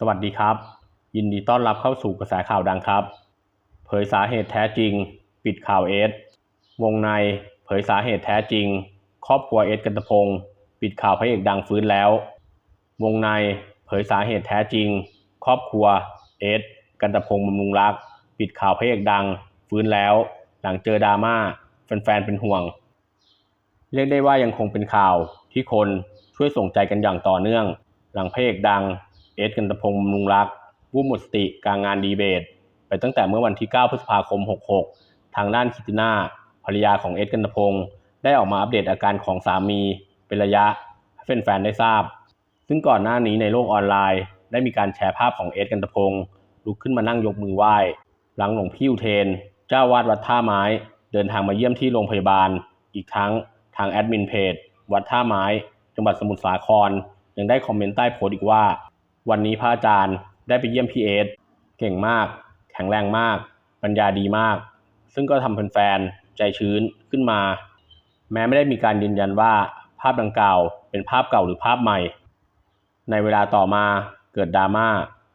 สวัสดีครับ ยินดีต้อนรับเข้าสู่กระแสข่าวดังครับ เผยสาเหตุแท้จริง ปิดข่าวเอสวงในเผยสาเหตุแท้จริง ครอบครัวเอสกันตพงศ์ปิดข่าวพระเอกดังฟื้นแล้ว วงในเผยสาเหตุแท้จริง ครอบครัวเอสกันตพงศ์บำรุงรัก ปิดข่าวพระเอกดัง ฟื้นแล้ว หลังเจอดราม่าแฟนๆเป็นห่วง เรียกได้ว่ายังคงเป็นข่าวที่คนช่วยส่งใจกันอย่างต่อเนื่อง หลังพระเอกดัง เอสกันตะพงศ์บำรุงรักวูบหมดสติกลางงานดีเบต ไปตั้งแต่เมื่อวันที่ 9 พฤษภาคม 66 ทางด้านคิติน่าภรรยาของเอสกันตะพงศ์ได้ออกมาอัปเดตอาการของสามี เป็นระยะให้แฟนๆได้ทราบ ซึ่งก่อนหน้านี้ในโลกออนไลน์ ได้มีการแชร์ภาพของเอสกันตะพงศ์ลุกขึ้นมานั่งยกมือไหว้ หลังหลวงพี่อุเทน เจ้าวาดวัดท่าไม้ เดินทางมาเยี่ยมที่โรงพยาบาล อีกทั้งทางแอดมินเพจวัดท่าไม้ จังหวัดสมุทรสาคร ยังได้คอมเมนต์ใต้โพสต์อีกว่า วันนี้พระอาจารย์ได้ไปเยี่ยมพี่เอสเก่งมาก แข็งแรงมาก ปัญญาดีมาก ซึ่งก็ทำแฟนๆใจชื้นขึ้นมา แม้ไม่ได้มีการยืนยันว่าภาพดังกล่าวเป็นภาพเก่าหรือภาพใหม่ ในเวลาต่อมาเกิดดราม่า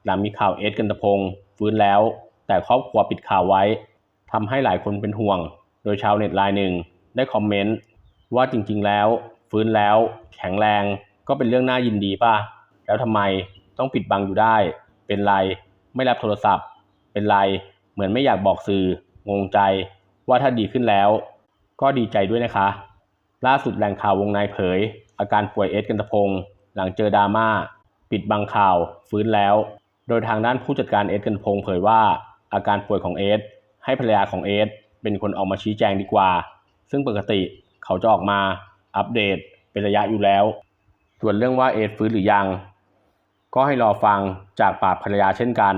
หลังมีข่าวเอสกันตพงศ์ฟื้นแล้ว แต่ครอบครัวปิดข่าวไว้ทำให้หลายคนเป็นห่วง โดยชาวเน็ตรายหนึ่งได้คอมเมนต์ว่าจริงๆแล้ว ฟื้นแล้ว แข็งแรงก็เป็นเรื่องน่ายินดีป่ะ แล้วทำไม ต้องปิดบังอยู่ได้ เป็นไรไม่รับโทรศัพท์ เป็นไรเหมือนไม่อยากบอกสื่องงใจ ว่าถ้าดีขึ้นแล้ว ก็ดีใจด้วยนะคะ ล่าสุดแหล่งข่าววงในเผย อาการป่วยเอสกันตพงศ์หลังเจอดราม่าปิดบังข่าวฟื้นแล้ว โดยทางด้านผู้จัดการเอสกันตพงศ์เผยว่า อาการป่วยของเอสให้ภรรยาของเอสเป็นคนออกมาชี้แจงดีกว่า ซึ่งปกติเขาจะออกมาอัปเดตเป็นระยะอยู่แล้ว ส่วนเรื่องว่าเอสฟื้นหรือยัง ก็ให้รอฟังจากปากภรรยาเช่นกัน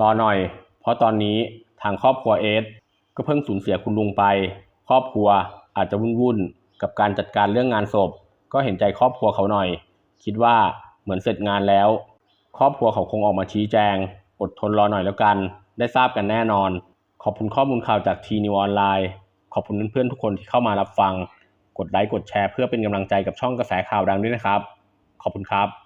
รอหน่อย เพราะตอนนี้ทางครอบครัวเอสก็เพิ่งสูญเสียคุณลุงไป ครอบครัวอาจจะวุ่นๆกับการจัดการเรื่องงานศพ ก็เห็นใจครอบครัวเขาหน่อย คิดว่าเหมือนเสร็จงานแล้ว ครอบครัวเขาคงออกมาชี้แจง อดทนรอหน่อยแล้วกัน ได้ทราบกันแน่นอน ขอบคุณข้อมูลข่าวจากทีนิวออนไลน์ ขอบคุณเพื่อนๆทุกคนที่เข้ามารับฟัง กดไลค์กดแชร์เพื่อเป็นกำลังใจกับช่องกระแสข่าวดังด้วยนะครับ ขอบคุณครับ